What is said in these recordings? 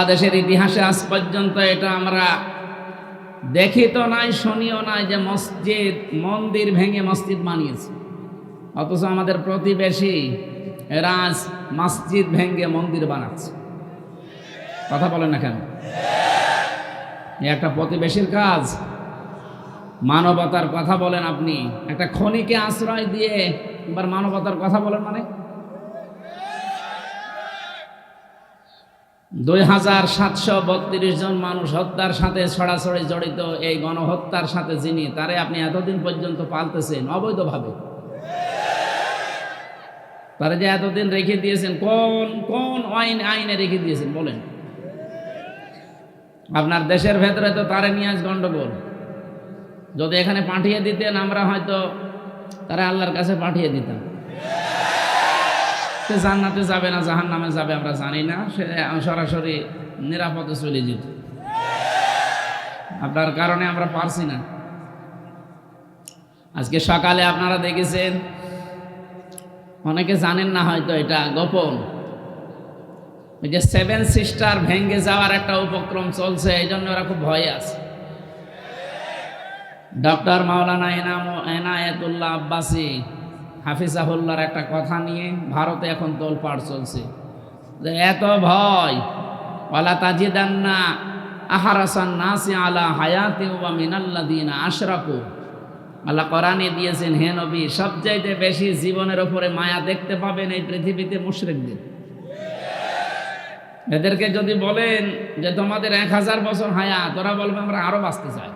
বাংলাদেশের ইতিহাসে আজ পর্যন্ত এটা আমরা দেখি তো নাই, শুনিও নাই যে মসজিদ, মন্দির ভেঙে মসজিদ বানিয়েছে। অথচ আমাদের প্রতিবেশী রাজ মসজিদ ভেঙে মন্দির বানাচ্ছে। কথা বলেন না কেন? একটা প্রতিবেশীর কাজ। মানবতার কথা বলেন আপনি। একটা খনিকে আশ্রয় দিয়ে এবার মানবতার কথা বলেন মানে? দুই হাজার সাতশো বত্রিশ জন মানুষ হত্যার সাথে ছড়াছড়ি জড়িত এই গণহত্যার সাথে যিনি, তারে আপনি এতদিন পর্যন্ত পালতেছেন অবৈধভাবে। তারা যে এতদিন রেখে দিয়েছেন, কোন কোন আইন, আইনে রেখে দিয়েছেন, বলেন। আপনার দেশের ভেতরে তো তারে নিয়ে আজ গন্ডগোল। যদি এখানে পাঠিয়ে দিতেন, আমরা হয়তো তারা আল্লাহর কাছে পাঠিয়ে দিতাম। সে জান্নাতে যাবে না জাহান নামে যাবে আমরা জানি না, সে সরাসরি নিরাপদে চলে যেত। আপনার কারণে আমরা পারছি না। আজকে সকালে আপনারা দেখেছেন, অনেকে জানেন না হয়তো এটা গোপন। ওই যে সেভেন সিস্টার ভেঙ্গে যাওয়ার একটা উপক্রম চলছে এই জন্য ওরা খুব ভয়ে আছে। ডক্টর মাওলানা এনাম এনায়েতুল্লাহ আব্বাসী হাফিজাহুল্লার একটা কথা নিয়ে ভারতে এখন তোলপাড় চলছে। যে এত ভয়, ওয়ালা তাজিদান্না আহারাসান নাসি আলা হায়াতি ওয়া মিনাল্লাদিনা আশরাকু। আল্লাহ কোরআনে দিয়েছেন, হে নবী, সবচাইতে বেশি জীবনের ওপরে মায়া দেখতে পাবেন এই পৃথিবীতে মুশরিকদের। এদেরকে যদি বলেন যে তোমাদের এক হাজার বছর হায়াত, ওরা বলবে আমরা আরও বাঁচতে চাই।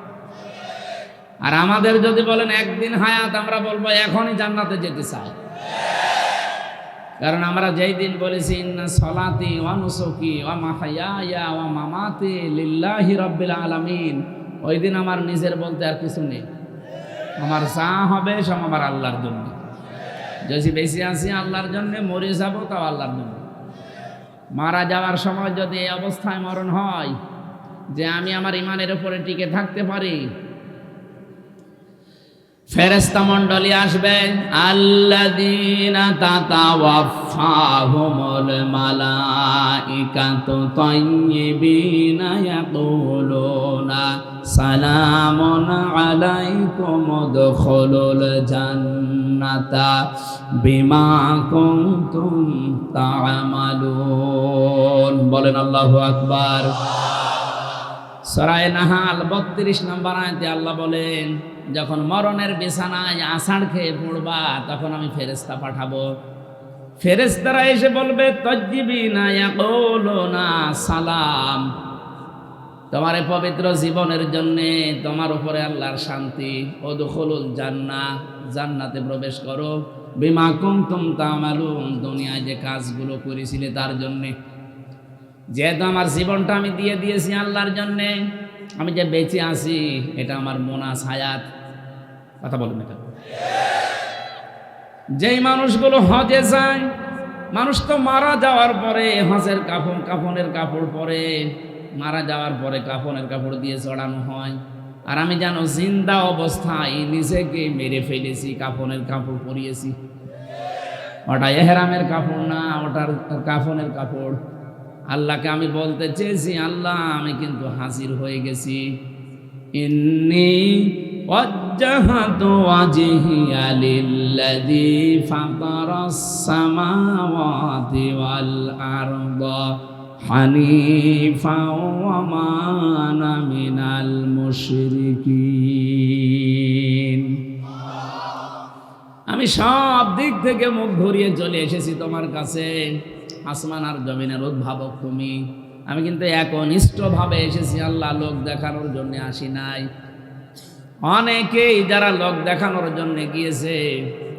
আর আমাদের যদি বলেন একদিন হায়াত, আমরা বলব এখনই জান্নাতে যেতে চাই। কারণ আমরা যেই দিন বলেছি সলাতি ওয়া নুসুকি ওয়া মাহাইয়া ওয়া মামাতি লিল্লাহি রাব্বিল আলামিন। ওই দিন আমার নিজের বলতে আর কিছু নেই। আমার যা হবে সব আমার আল্লাহর জন্য। যদি বেশি আছি আল্লাহর জন্য, মরে যাব তাও আল্লাহর জন্য। মারা যাওয়ার সময় যদি এই অবস্থায় মরণ হয়, যে আমি আমার ইমানের উপরে টিকে থাকতে পারি ফেরেস্তা মণ্ডলী আসবে আল্লাদিনা তাতাওয়াফাহুমুল মালাইকাতু বিমা কুনতুম তা'মালুন বলেন আল্লাহু আকবার। সরায় নাহাল বত্রিশ নম্বর আয়তে আল্লাহ বলেন যখন মরণের বিছানায় আষাঢ় খেয়ে পড়বা, তখন আমি ফেরেস্তা পাঠাবো। ফেরেস্তারা এসে বলবে তজ্জিবি না না সালাম। তোমার পবিত্র জীবনের জন্যে তোমার উপরে আল্লাহর শান্তি। ও দুখলুল জান্না, জান্নাতে প্রবেশ করো। বিমা কুমতুম তামালুম দুনিয়ায় যে কাজগুলো করেছিলে তার জন্যে। যেহেতু আমার জীবনটা আমি দিয়ে দিয়েছি আল্লাহর জন্যে, আমি যে বেঁচে আছি, এটা আমার মোনাস হায়াত। কথা বলুন এটা যেই মানুষগুলো হজে যায়, মানুষ তো মারা যাওয়ার পরে হজের কাপড় কাফনের কাপড় পরে, মারা যাওয়ার পরে কাফনের কাপড় দিয়ে চড়ানো হয়। আর আমি জানো জিন্দা অবস্থায় নিজেকে মেরে ফেলেছি, কাফনের কাপড় পরিয়েছি। ওটা এহেরামের কাপড় না ওটার কাফনের কাপড়। আল্লাহকে আমি বলতে চেয়েছি, আল্লাহ, আমি কিন্তু হাজির হয়ে গেছি। ইন্নি وجهت وجهي للذي فطر السماوات والأرض حنيفا وما أنا من المشركين আমি সব দিক থেকে মুখ ঘুরিয়ে চলে এসেছি তোমার কাছে আসমান আর জমিনের উদ্ভাবক তুমি আমি কিন্তু একনিষ্ঠভাবে এসেছি আল্লাহ লোক দেখানোর জন্য আসি নাই অনেকেই যারা লোক দেখানোর জন্য গিয়েছে,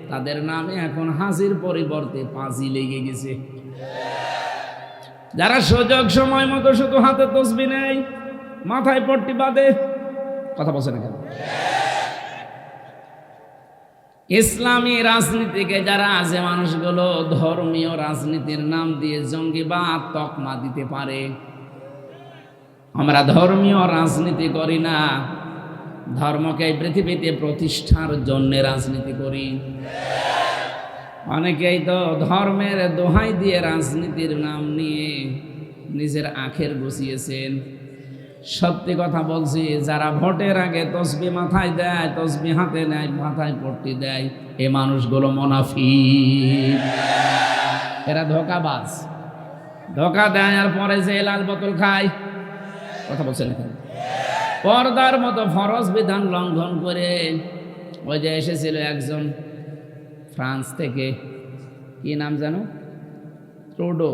তাদের নামে এখন হাসির পরিবর্তে পাঁচি লেগে গেছে। যারা সুযোগ সময় মতো শুধু হাতে তসবি নেই মাথায় পট্টি বাঁধে, কথা বলছে না কেন? ইসলামী রাজনীতিকে যারা আছে মানুষগুলো, ধর্মীয় রাজনীতির নাম দিয়ে জঙ্গিবাদ তকমা দিতে পারে। আমরা ধর্মীয় রাজনীতি করি না। ধর্মকে পৃথিবীতে প্রতিষ্ঠার জন্য রাজনীতি করি। অনেকেই তো ধর্মের দোহাই দিয়ে রাজনীতির নাম নিয়ে নিজের আখের বসিয়েছেন। সত্যি কথা বলছি, যারা ভোটের আগে তসবি মাথায় দেয়, তসবি হাতে নেয়, মাথায় পট্টি দেয়, এ মানুষগুলো মনাফি এরা ধোকাবাজ। ধোকা দেয় আর পরে যে লাল বোতল খায়। কথা বলছেন এখানে? পর্দার মতো ফরজ বিধান লঙ্ঘন করে। ওই যে এসেছিল একজন ফ্রান্স থেকে। কি নাম জানো? টোডো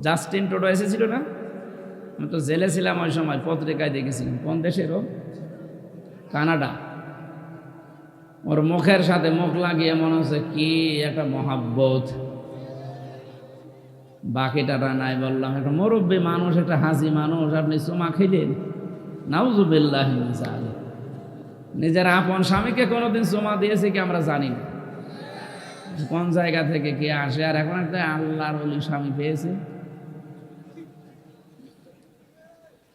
জাস্টিন টোডো এসেছিল না? আমি তো জেলে ছিলাম ওই সময়, পত্রিকায় দেখেছিলাম। কোন দেশেরও কানাডা। ওর মুখের সাথে মুখ লাগিয়ে মনে হচ্ছে কি একটা মহাব্বত। বাকিটা নাই বললাম, একটা মুরব্বী মানুষ, একটা হাসি মানুষ, আপনি চুমা খেলেন? নাউজুবিল্লাহ নিজের আপন স্বামীকে কোনোদিন চুমা দিয়েছে কি আমরা জানি না। কোন জায়গা থেকে কে আসে? আর এখন একটা আল্লাহর অলি স্বামী পেয়েছে।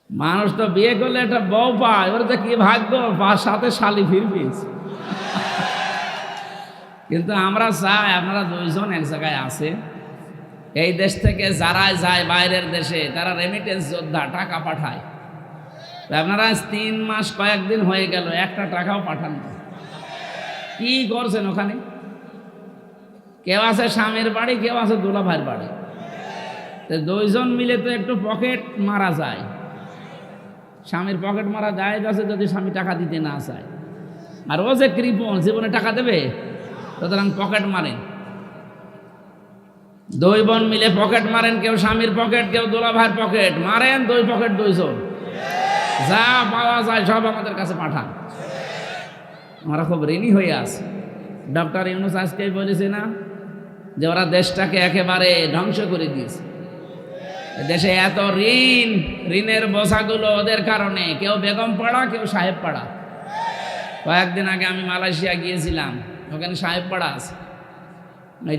মানুষ তো বিয়ে করলে একটা বউ পায়, ওর তো কি ভাগ্য? সাথে শালি ফিরবি কিন্তু আমরা চাই আপনারা দুইজন এক জায়গায় আছে। এই দেশ থেকে যারাই যায় বাইরের দেশে, তারা রেমিটেন্স যোদ্ধা, টাকা পাঠায়। আপনারা তিন মাস কয়েকদিন হয়ে গেল, একটা টাকাও পাঠান। কি করছেন ওখানে? কেউ আছে স্বামীর বাড়ি, কেউ আছে দুলা ভাইয়ের বাড়ি। তো দুইজন মিলে তো একটু পকেট মারা যায়। স্বামীর পকেট মারা যায় আছে যদি স্বামী টাকা দিতে না চায়। আর ও যে কৃপণ, জীবনে টাকা দেবে? সুতরাং পকেট মারেন। দুই বোন মিলে পকেট মারেন, কেউ স্বামীর পকেট, কেউ দোলা ভাইয়ের পকেট। মারেন দুই পকেট দুইজন। যা পাওয়া যায় সব আমাদের কাছে পাঠান। আমরা খুব ঋণী হয়ে আছে। ডক্টর ইউনুস আজকেই বলেছে না যে ওরা দেশটাকে একেবারে ধ্বংস করে দিয়েছে। দেশে এত ঋণ, ঋণের বোঝাগুলো ওদের কারণে। কেউ বেগম পাড়া, কেউ সাহেব পাড়া। কয়েকদিন আগে আমি মালয়েশিয়া গিয়েছিলাম, ওখানে সাহেব পাড়া আছে।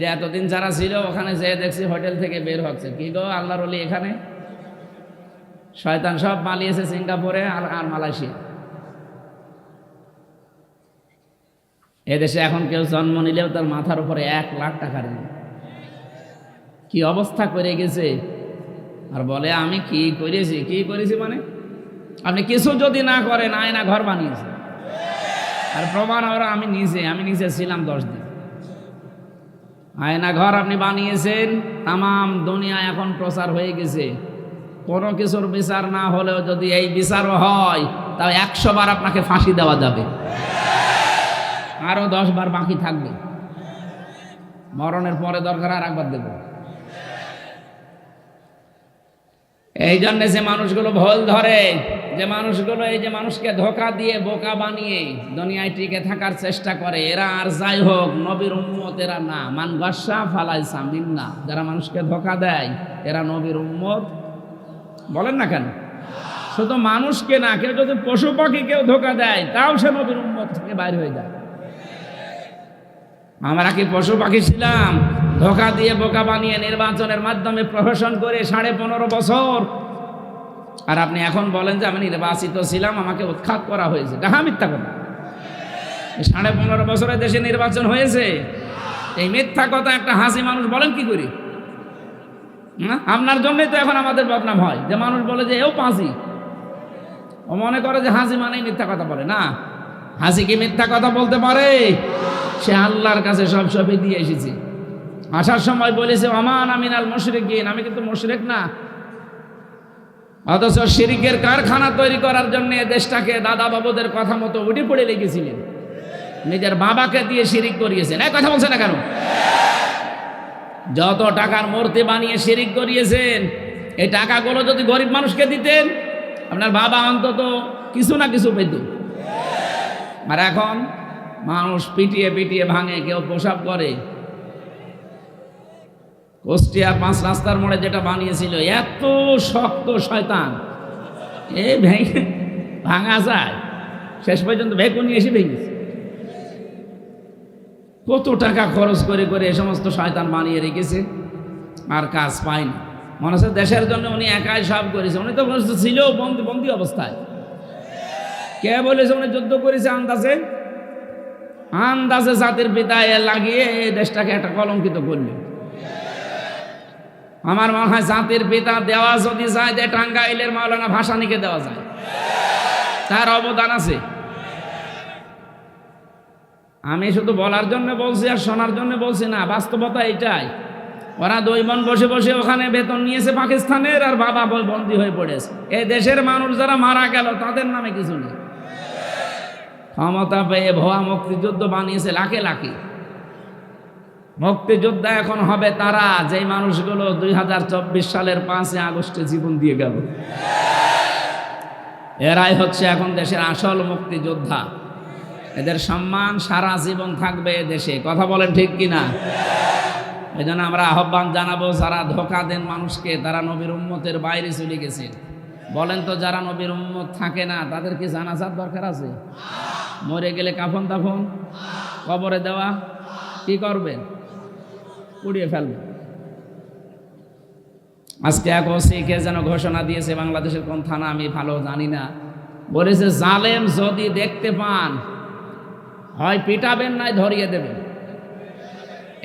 যে এতদিন যারা ছিল, ওখানে যেয়ে দেখছি হোটেল থেকে বের হচ্ছে। কি গো, আল্লাহর এখানে? শয়তান সব পালিয়েছে সিঙ্গাপুরে আর আর মালয়েশিয়া। এদেশে এখন কেউ জন্ম নিলেও তার মাথার উপরে এক লাখ টাকা ঋণ। কি অবস্থা করে গেছে? আর বলে, আমি কি করেছি? কি করেছি মানে? আপনি কিছু যদি না করেন, আয়না ঘর বানিয়েছে। আর প্রমাণ ওরা আমি নিজে আমি নিজে ছিলাম দশ দিন। আয়না ঘর আপনি বানিয়েছেন তাম দুনিয়া এখন প্রচার হয়ে গেছে। কোনো কিছুর বিচার না হলেও যদি এই বিচারও হয়, তাহলে একশো বার আপনাকে ফাঁসি দেওয়া যাবে। আরও দশ বার বাকি থাকবে। মরণের পরে দরকার আর একবার দেব। এই জন্যে যে মানুষগুলো ভুল ধরে, যে মানুষগুলো এই যে মানুষকে ধোকা দিয়ে, বোকা বানিয়ে দুনিয়ায় টিকে থাকার চেষ্টা করে, এরা আর যাই হোক, নবীর উম্মত এরা না। মান গসা ফালাই সামিন না যারা মানুষকে ধোকা দেয়, এরা নবীর উম্মত বলেন না কেন? শুধু মানুষকে না কেউ যদি পশু পাখি কেউ ধোকা দেয়, তাও সে নবীর উম্মত থেকে বাইরে হয়ে যায়। আমরা কি পশু পাখি ছিলাম? ধোকা দিয়ে বোকা বানিয়ে নির্বাচনের মাধ্যমে প্রহসন করে সাড়ে পনেরো বছর। আর আপনি এখন বলেন যে আমি নির্বাচিত ছিলাম, আমাকে উৎখাত করা হয়েছে। ডাহা মিথ্যা কথা। সাড়ে পনেরো বছরের দেশে নির্বাচন হয়েছে। এই মিথ্যা কথা একটা হাসি মানুষ বলেন কি করি? আপনার জন্যই তো এখন আমাদের বদনাম হয়। যে মানুষ বলে যে, এও পাঁচি। ও মনে করে যে হাসি মানেই মিথ্যা কথা বলে। না, হাসি কি মিথ্যা কথা বলতে পারে? সে আল্লাহর কাছে সব সবই দিয়ে এসেছে। আসার সময় বলেছে অমান আমিনাল মুশরিকিন। আমি কিন্তু মুশরিক না। অথচ শিরিকের কারখানা তৈরি করার জন্য দেশটাকে দাদা বাবুদের কথা মতো উঠে পড়ে লেগেছিলেন। নিজের বাবাকে দিয়ে শিরিক করিয়েছেন। এক কথা বলছে না কেন? যত টাকার মূর্তি বানিয়ে শিরিক করিয়েছেন, এই টাকাগুলো যদি গরিব মানুষকে দিতেন, আপনার বাবা অন্তত কিছু না কিছু পেত। আর এখন মানুষ পিটিয়ে পিটিয়ে ভাঙে, কেউ প্রসাব করে। কুষ্টিয়ার পাঁচ রাস্তার মোড়ে যেটা বানিয়েছিল, এত শক্ত শয়তান। এ ভেঙে ভাঙা যায়। শেষ পর্যন্ত ভেকুনি এসে ভেঙেছে। কত টাকা খরচ করে করে এ সমস্ত শয়তান বানিয়ে রেখেছে, আর কাজ পায়নি মনে হচ্ছে দেশের জন্য উনি একাই সব করেছে। উনি তো মনে ছিল বন্দি বন্দি অবস্থায়। কে বলেছে উনি যুদ্ধ করেছে আন্দাজে? আন্দাজে জাতির পিতা এ লাগিয়ে এই দেশটাকে একটা কলঙ্কিত করলেন আমার মনে হয় জাতির পিতা দেওয়া যদি যায়, যে টাঙ্গাইলের মাওলানা ভাসানিকে দেওয়া যায়। তার অবদান আছে। আমি শুধু বলার জন্য বলছি আর শোনার জন্য বলছি না, বাস্তবতা এটাই। ওরা দুই বোন বসে বসে ওখানে বেতন নিয়েছে পাকিস্তানের আর বাবা বন্দী হয়ে পড়েছে। এই দেশের মানুষ যারা মারা গেল, তাদের নামে কিছু নেই। ক্ষমতা পেয়ে ভুয়া মুক্তিযুদ্ধ বানিয়েছে লাখে লাখে। মুক্তিযোদ্ধা এখন হবে তারা, যেই মানুষগুলো দুই হাজার চব্বিশ সালের পাঁচে আগস্টে জীবন দিয়ে গেল। এরাই হচ্ছে এখন দেশের আসল মুক্তিযোদ্ধা। এদের সম্মান সারা জীবন থাকবে দেশে। কথা বলেন ঠিক কিনা? এই জন্য আমরা আহ্বান জানাব, যারা ধোকা দেন মানুষকে, তারা নবীর উম্মতের বাইরে চলে গেছে। বলেন তো, যারা নবীর উম্মত থাকে না, তাদের কি জানাজার দরকার আছে? মরে গেলে কাফন তাফন? কবরে দেওয়া? কি করবেন পুড়িয়ে ফেলবেন আজকে এক ওসিকে যেন ঘোষণা দিয়েছে, বাংলাদেশের কোন থানা আমি ভালো জানি না। বলেছে, জালেম যদি দেখতে পান হয় পিটাবেন নাই, ধরিয়ে দেবেন।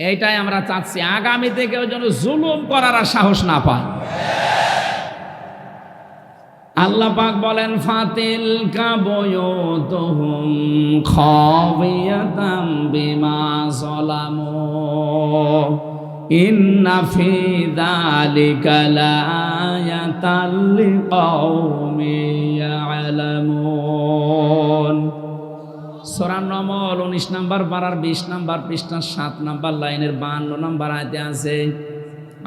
এইটাই আমরা চাচ্ছি। আগামীতে কেউ যেন জুলুম করার আর সাহস না পায়। আল্লাহ পাক বলেন ফাতিল কাবয়তুহুম সূরা নমল 19 নাম্বার পারার 20 নাম্বার পৃষ্ঠা সাত নাম্বার লাইনের 52 নাম্বার আয়াতে আছে,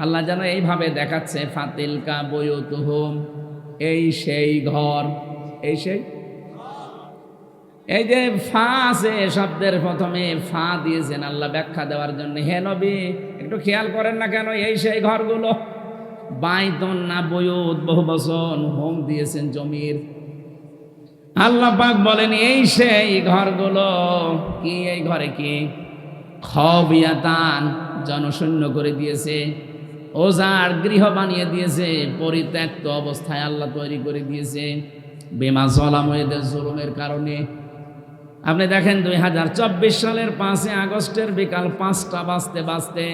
আল্লাহ যেন এইভাবে দেখাচ্ছে, ফাতিল হোম এই সেই ঘর, এই সেই এই যে ফা আছে শব্দের প্রথমে, ফা দিয়েছেন আল্লাহ ব্যাখ্যা দেওয়ার জন্য। হে নবী, একটু খেয়াল করেন না কেন এই সেই ঘরগুলো? বাইতন না বয়ুত, বহু বছর হোম দিয়েছেন জমির। আল্লাহ পাক বলেন, এই সেই ঘরগুলো কি? এই ঘরে কি? খবিয়াতান জনশূন্য করে দিয়েছে, ওজার গৃহ বানিয়ে দিয়েছে, পরিত্যক্ত অবস্থায় আল্লাহ তৈরি করে দিয়েছে, বেমা জলাময়েদের জুলুমের কারণে। আপনি দেখেন, দুই হাজার চব্বিশ সালের পাঁচই আগস্টের বিকাল পাঁচটা বাজতে বাজতে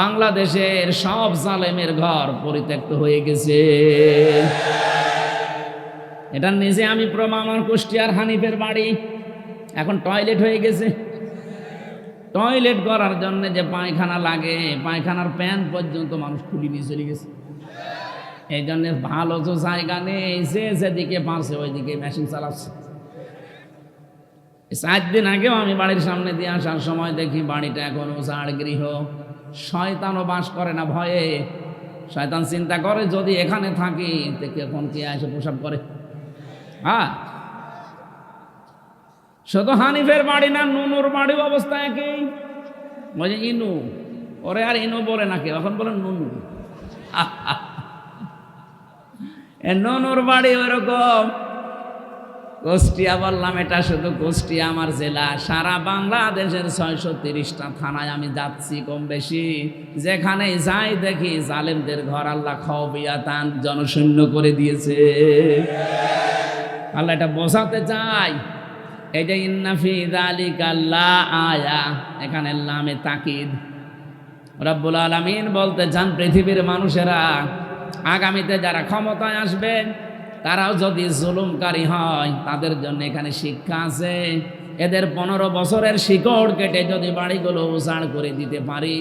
বাংলাদেশের সব জালেমের ঘর পরিত্যক্ত হয়ে গেছে। এটা নিজে আমি প্রমাণ আমার কুষ্টিয়ার হানিফের বাড়ি। এখন টয়লেট হয়ে গেছে। টয়লেট করার জন্য যে পায়খানা লাগে, পায়খানার প্যান পর্যন্ত মানুষ খুলি নিয়ে চলে গেছে। এই জন্য ভালো তো জায়গা নেই, যে যেদিকে পারছে ওইদিকে মেশিন চালাচ্ছে। চার দিন আগেও আমি বাড়ির সামনে দিয়ে আসার সময় দেখি বাড়িটা এখন উজাড় গৃহ। শয়তানও বাস করে না ভয়ে। শয়তান চিন্তা করে, যদি এখানে থাকি দেখি এখন কে এসে প্রসাব করে? হ্যাঁ। শুধু হানিফের বাড়ি না, নুনুর বাড়ির অবস্থা একই। বলছে ইনু, ওরে আর ইনু বলে না কেউ এখন বলে নুনু। নুনুর বাড়ি ওরকম কুষ্টিয়া বললাম এটা শুধু কুষ্টিয়া আমার জেলা। সারা বাংলাদেশের ছয়শো তিরিশটা থানায় আমি যাচ্ছি কম বেশি। যেখানে যাই দেখি জালেমদের ঘর আল্লাহ খাওয়া তান জনশূন্য করে দিয়েছে। আল্লাহ এটা বোঝাতে চাই। এই যে ইন্নাফি দালিকাল্লা আয়া, এখানে লামে তাকিদ। রব্বুল আলমিন বলতে চান পৃথিবীর মানুষেরা, আগামীতে যারা ক্ষমতায় আসবে, তারাও যদি জুলুমকারী হয়, তাদের জন্য এখানে শিক্ষা আছে। এদের পনেরো বছরের শিকড় কেটে যদি বাড়িগুলো উজাড় করে দিতে পারি,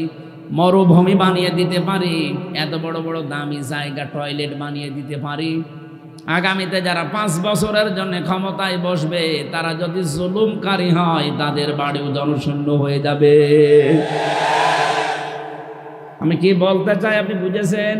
মরুভূমি বানিয়ে দিতে পারি, এত বড় বড় দামি জায়গা, টয়লেট বানিয়ে দিতে পারি আগামীতে যারা পাঁচ বছরের জন্য ক্ষমতায় বসবে, তারা যদি জুলুমকারী হয়, তাদের বাড়িও জনশূন্য হয়ে যাবে। আমি কি বলতে চাই আপনি বুঝেছেন?